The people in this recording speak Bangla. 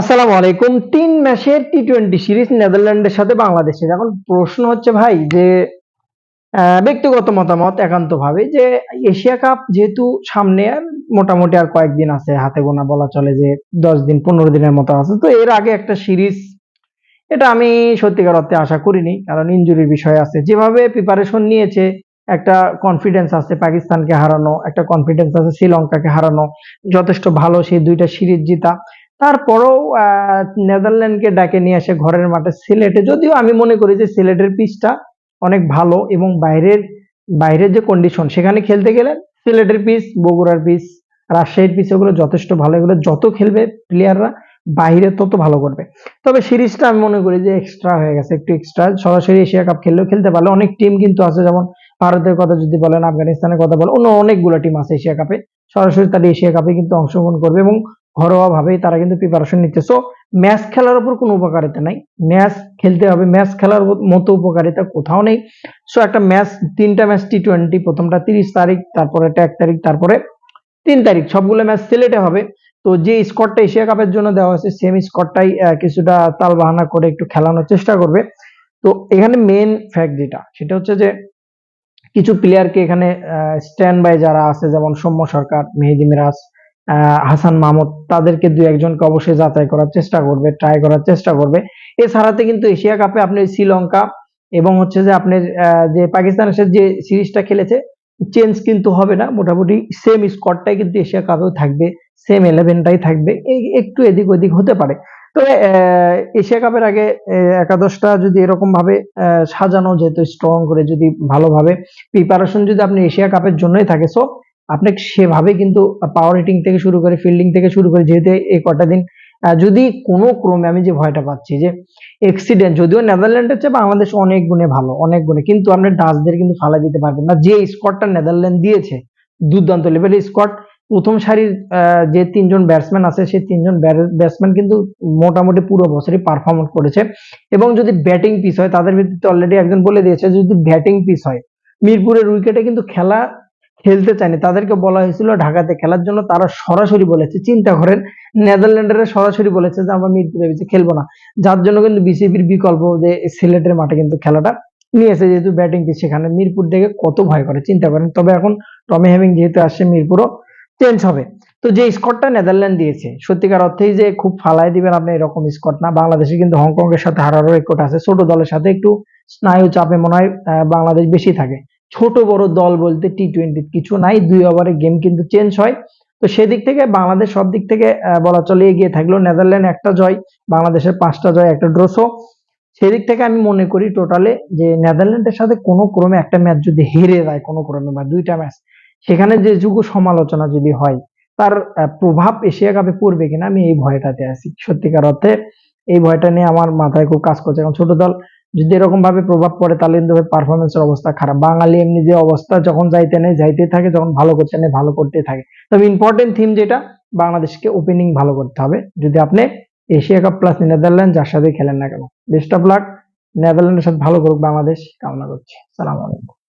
আসসালামু আলাইকুম। তিন ম্যাচের টি টোয়েন্টি সিরিজ নেদারল্যান্ডের সাথে বাংলাদেশের। এখন প্রশ্ন হচ্ছে ভাই যে ব্যক্তিগত মতামত একান্ত ভাবে যে এশিয়া কাপ যেহেতু সামনে আর মোটামুটি আর কয়েকদিন আছে, হাতে গোনা বলা চলে যে দশ দিন, পনেরো দিনের মতো আছে। তো এর আগে একটা সিরিজ, এটা আমি সত্যিকার অর্থে আশা করিনি, কারণ ইনজুরির বিষয় আছে। যেভাবে প্রিপারেশন নিয়েছে, একটা কনফিডেন্স আছে পাকিস্তানকে হারানো, একটা কনফিডেন্স আছে শ্রীলঙ্কাকে হারানো, যথেষ্ট ভালো সেই দুইটা সিরিজ জিতা। তারপরেও নেদারল্যান্ডকে ডাকে নিয়ে আসে ঘরের মাঠে সিলেটে। যদিও আমি মনে করি যে সিলেটের পিচটা অনেক ভালো এবং বাইরের বাইরের যে কন্ডিশন সেখানে খেলতে গেলে সিলেটের পিচ, বগুড়ার পিচ, রাজশাহীর পিচ ওগুলো যথেষ্ট ভালো। এগুলো যত খেলবে প্লেয়াররা বাইরে তত ভালো করবে। তবে সিরিজটা আমি মনে করি যে এক্সট্রা হয়ে গেছে, একটু এক্সট্রা সরাসরি এশিয়া কাপ খেললেও খেলতে পারলে অনেক টিম কিন্তু আছে, যেমন ভারতের কথা যদি বলেন, আফগানিস্তানের কথা বলেন, অন্য অনেকগুলো টিম আছে এশিয়া কাপে। সরাসরি তারা এশিয়া কাপে কিন্তু অংশগ্রহণ করবে এবং ঘরোয়া ভাবেই তারা কিন্তু প্রিপারেশন নিচ্ছে। সো ম্যাচ খেলার উপর কোনো উপকারিতা নাই। ম্যাচ খেলতে হবে। ম্যাচ খেলার মতো উপকারিতা কোথাও নেই। সো একটা ম্যাচ তিনটা ম্যাচ টি টোয়েন্টি প্রথমটা তিরিশ তারিখ, তারপরে এক তারিখ, তারপরে তিন তারিখ, সবগুলো ম্যাচ সিলেটে হবে। তো যে স্কোরটা এশিয়া কাপের জন্য দেওয়া হয়েছে সেম স্কোরটাই কিছুটা তাল বাহানা করে একটু খেলানোর চেষ্টা করবে। তো এখানে মেন ফ্যাক্ট যেটা, সেটা হচ্ছে যে কিছু প্লেয়ারকে এখানে স্ট্যান্ড বাই যারা আছে, যেমন সৌম্য সরকার, মেহেদি মিরাজ হাসান মাহমুদ তাদেরকে দুই একজনকে অবশ্যই যাচাই করার চেষ্টা করবে ট্রাই করার চেষ্টা করবে। এছাড়াতে কিন্তু এশিয়া কাপে আপনি শ্রীলঙ্কা এবং হচ্ছে যে আপনার যে পাকিস্তানের সাথে যে সিরিজটা খেলেছে চেঞ্জ কিন্তু হবে না। মোটামুটি সেম স্কোয়াডটাই কিন্তু এশিয়া কাপেও থাকবে সেম ইলেভেনটাই থাকবে। একটু এদিক ওদিক হতে পারে। তবে এশিয়া কাপের আগে একাদশটা যদি এরকম ভাবে সাজানো যেত স্ট্রং করে, যদি ভালোভাবে প্রিপারেশন যদি আপনি এশিয়া কাপের জন্যই থাকে। সো আপনি সেভাবে কিন্তু পাওয়ার হিটিং থেকে শুরু করে ফিল্ডিং থেকে শুরু করে যেহেতু এই কটা দিন যদি কোনো ক্রমে আমি যে ভয়টা পাচ্ছি যে এক্সিডেন্ট যদিও নেদারল্যান্ডের চেয়ে বাংলাদেশ অনেক গুণে ভালো, অনেক গুণে, কিন্তু আপনি ডাচদের কিন্তু ফালা দিতে পারবেন না। যে স্কোয়াডটা নেদারল্যান্ড দিয়েছে, দুর্দান্ত লেভেলের স্কোয়াড প্রথম সারির যে তিনজন ব্যাটসম্যান আছে, সেই তিনজন ব্যাটসম্যান কিন্তু মোটামুটি পুরো বছরই পারফরমেন্স করেছে। এবং যদি ব্যাটিং পিস হয়, তাদের ভিত্তিতে অলরেডি একজন বলে দিয়েছে, যদি ব্যাটিং পিস হয়, মিরপুরের উইকেটে কিন্তু খেলা খেলতে চায়নি। তাদেরকে বলা হয়েছিল ঢাকাতে খেলার জন্য। তারা সরাসরি বলেছে চিন্তা করেন নেদারল্যান্ডেরা সরাসরি বলেছে যে, আমরা মিরপুরে বেশি খেলব না। যার জন্য কিন্তু বিসিবির বিকল্প যে, সিলেটের মাঠে কিন্তু খেলাটা নিয়েছে যেহেতু ব্যাটিং পিচ সেখানে মিরপুর দেখে কত ভয় করে, চিন্তা করেন। তবে এখন টমি হ্যামিং যেহেতু আসছে, মিরপুরও চেঞ্জ হবে। তো যে স্কোরটা নেদারল্যান্ড দিয়েছে, সত্যিকার অর্থেই যে খুব ফালাই দিবেন আপনি এরকম স্কোর না। বাংলাদেশে কিন্তু হংকং এর সাথে হারারও রেকর্ড আছে। ছোট দলের সাথে একটু স্নায়ু চাপে মনে হয় বাংলাদেশ বেশি থাকে। ছোট বড় দল বলতে টি টোয়েন্টি কিছু নাই, দুই ওভারে গেম কিন্তু চেঞ্জ হয়। তো সেদিক থেকে বাংলাদেশ সব দিক থেকে বলা চলে এগিয়ে থাকল। নেদারল্যান্ড একটা জয়, বাংলাদেশের পাঁচটা জয়, একটা ড্রসো সেদিক থেকে আমি মনে করি টোটালে যে নেদারল্যান্ডের সাথে কোনো ক্রমে একটা ম্যাচ যদি হেরে যায়, কোনো ক্রমে বা দুইটা ম্যাচ সেখানে যে যুগ সমালোচনা যদি হয়, তার প্রভাব এশিয়া কাপে পড়বে কিনা আমি এই ভয়টাতে আছি। সত্যিকার অর্থে এই ভয়টা নিয়ে আমার মাথায় খুব কাজ করছে। কারণ ছোট দল যদি এরকম ভাবে প্রভাব পড়ে, তাহলে কিন্তু পারফরমেন্সের অবস্থা খারাপ। বাঙালি এমনি যে অবস্থা, যখন যাইতে নেই যাইতে থাকে, যখন ভালো করতে নেই, ভালো করতে থাকে। তবে ইম্পর্টেন্ট থিম যেটা, বাংলাদেশকে ওপেনিং ভালো করতে হবে। যদি আপনি এশিয়া কাপ প্লাস নেদারল্যান্ড যার সাথে খেলেন না কেন বেস্ট অফ লাক নেদারল্যান্ডের সাথে ভালো করুক, বাংলাদেশ কামনা করছি। সালাম আলাইকুম।